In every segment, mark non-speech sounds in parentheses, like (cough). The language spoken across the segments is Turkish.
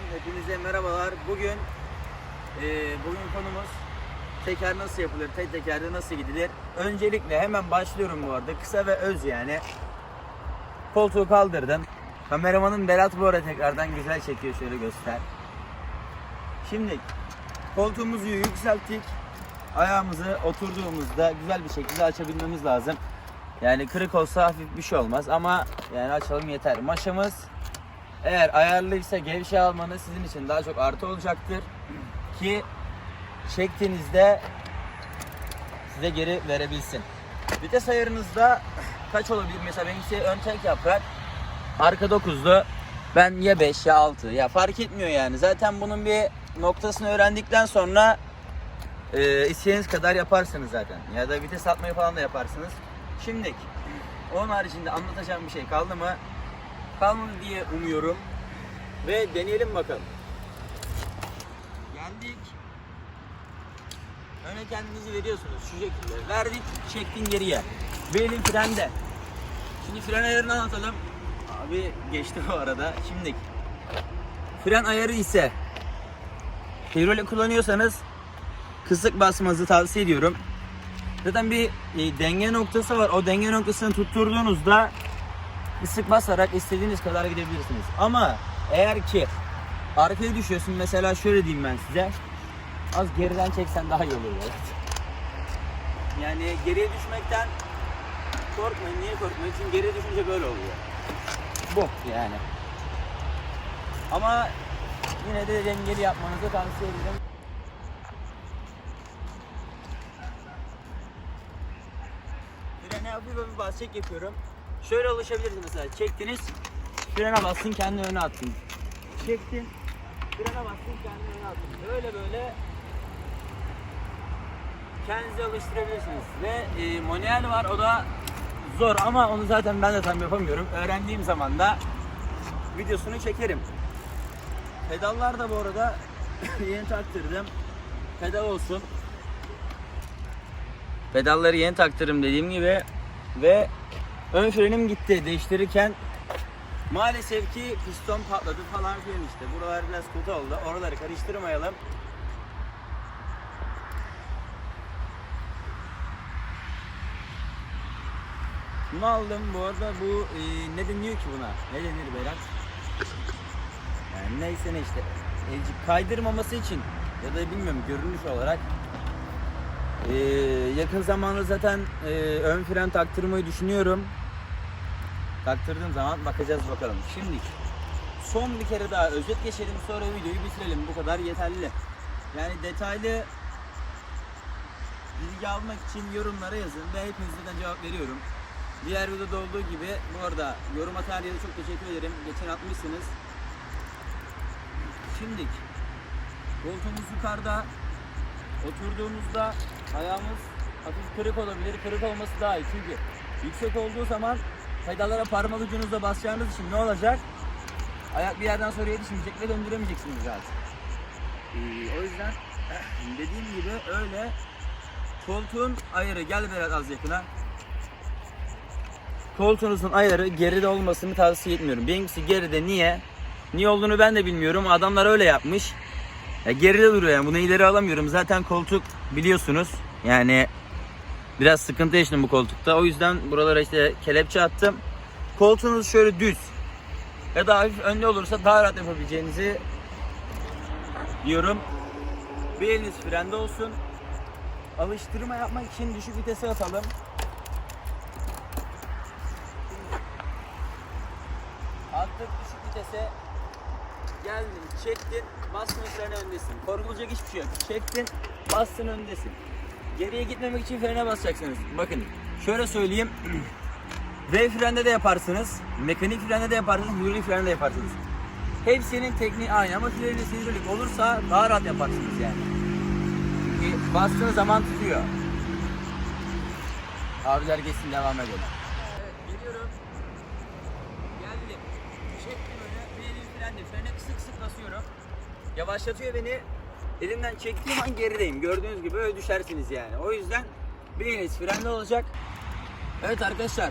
kanalından hepinize merhabalar. Bugün e, bugün konumuz teker nasıl yapılır, tek tekerde nasıl gidilir. Öncelikle hemen başlıyorum bu arada. Kısa ve öz yani. Koltuğu kaldırdım. Kameramanın Berat bu arada tekrardan güzel çekiyor şöyle göster. Şimdi koltuğumuzu yükselttik. Ayağımızı oturduğumuzda güzel bir şekilde açabilmemiz lazım. Yani kırık olsa hafif bir şey olmaz ama yani açalım yeter. Maşamız eğer ayarlıysa gevşe almanız sizin için daha çok artı olacaktır. Ki çektiğinizde size geri verebilsin. Vites ayarınızda kaç olabilir? Mesela benimki ön tek yaprak. Arka 9'lu. Ben ya 5 ya 6 ya fark etmiyor yani. Zaten bunun bir noktasını öğrendikten sonra e, istediğiniz kadar yaparsınız zaten. Ya da vites atmayı falan da yaparsınız. Şimdi onun haricinde anlatacağım bir şey kaldı mı? Kalmadı diye umuyorum. Ve deneyelim bakalım. Geldik. Öne kendinizi veriyorsunuz şu şekilde. Verdik, çektin geriye. Elin frende. Şimdi fren ayarını anlatalım. Abi geçti bu arada. Şimdi fren ayarı ise hidrolik kullanıyorsanız kısık basmanızı tavsiye ediyorum. Zaten bir denge noktası var. O denge noktasını tutturduğunuzda kısık basarak istediğiniz kadar gidebilirsiniz. Ama eğer ki arkaya düşüyorsun mesela şöyle diyeyim ben size. Az geriden çeksen daha iyi olur. Evet. Yani geriye düşmekten korkmayın. Niye korkmayın? Çünkü geriye düşünce böyle oluyor. Bu yani. Ama yine de dengeli yapmanızı tavsiye ederim. Frene hafif hafif bas çek yapıyorum. Şöyle alışabilirsiniz mesela. Çektiniz, frene bastın, kendini öne attın. Çektin, frene bastın, kendini öne attın. Böyle böyle kendinizi alıştırabilirsiniz. Ve e, manuel var, o da zor ama onu zaten ben de tam yapamıyorum. Öğrendiğim zaman da videosunu çekerim. Pedallar da bu arada (laughs) yeni taktırdım. Pedal olsun. Pedalları yeni taktırdım dediğim gibi ve ön frenim gitti değiştirirken maalesef ki piston patladı falan filan işte. Buralar biraz kötü oldu. Oraları karıştırmayalım. Bunu aldım. Bu arada bu e, ne deniyor ki buna? Ne denir Berat? Yani neyse ne işte. Elcik kaydırmaması için ya da bilmiyorum görünüş olarak ee, yakın zamanda zaten e, ön fren taktırmayı düşünüyorum. Taktırdığım zaman bakacağız bakalım. Şimdi son bir kere daha özet geçelim sonra videoyu bitirelim. Bu kadar yeterli. Yani detaylı bilgi almak için yorumlara yazın ve hepinizden cevap veriyorum. Diğer videoda olduğu gibi bu arada yorum atan herkese çok teşekkür ederim. Geçen atmışsınız. Şimdi koltuğumuz yukarıda. Oturduğumuzda ayağımız hafif kırık olabilir. Kırık olması daha iyi çünkü yüksek olduğu zaman pedallara parmak ucunuzla basacağınız için ne olacak? Ayak bir yerden sonra yetişmeyecek ve döndüremeyeceksiniz zaten. Ee, o yüzden (clears throat) dediğim gibi öyle koltuğun ayarı gel biraz az yakına. Koltuğunuzun ayarı geride olmasını tavsiye etmiyorum. Benimkisi geride niye? Niye olduğunu ben de bilmiyorum. Adamlar öyle yapmış. Ya geride duruyor yani bunu ileri alamıyorum. Zaten koltuk biliyorsunuz. Yani biraz sıkıntı yaşadım bu koltukta. O yüzden buralara işte kelepçe attım. Koltuğunuz şöyle düz ya da hafif önde olursa daha rahat yapabileceğinizi diyorum. Bir eliniz frende olsun. Alıştırma yapmak için düşük vitese atalım. Attık düşük vitese geldin, çektin, bastın frene öndesin. Korkulacak hiçbir şey yok. Çektin, bastın öndesin. Geriye gitmemek için frene basacaksınız. Bakın, şöyle söyleyeyim. (clears throat) V frende de yaparsınız, mekanik frende de yaparsınız, hidrolik frende de yaparsınız. Hepsinin tekniği aynı ama freniniz hidrolik olursa daha rahat yaparsınız yani. Çünkü bastığınız zaman tutuyor. Abiler geçsin devam edelim. Evet, geliyorum. Elim frende. Frene kısık kısık basıyorum. Yavaşlatıyor beni. Elimden çektiğim an gerideyim. Gördüğünüz gibi öyle düşersiniz yani. O yüzden bir eliniz frende olacak. Evet arkadaşlar.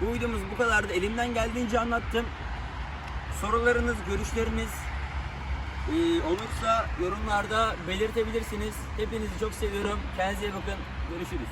Bu videomuz bu kadardı. Elimden geldiğince anlattım. Sorularınız, görüşleriniz Ee, olursa yorumlarda belirtebilirsiniz. Hepinizi çok seviyorum. Kendinize iyi bakın. Görüşürüz.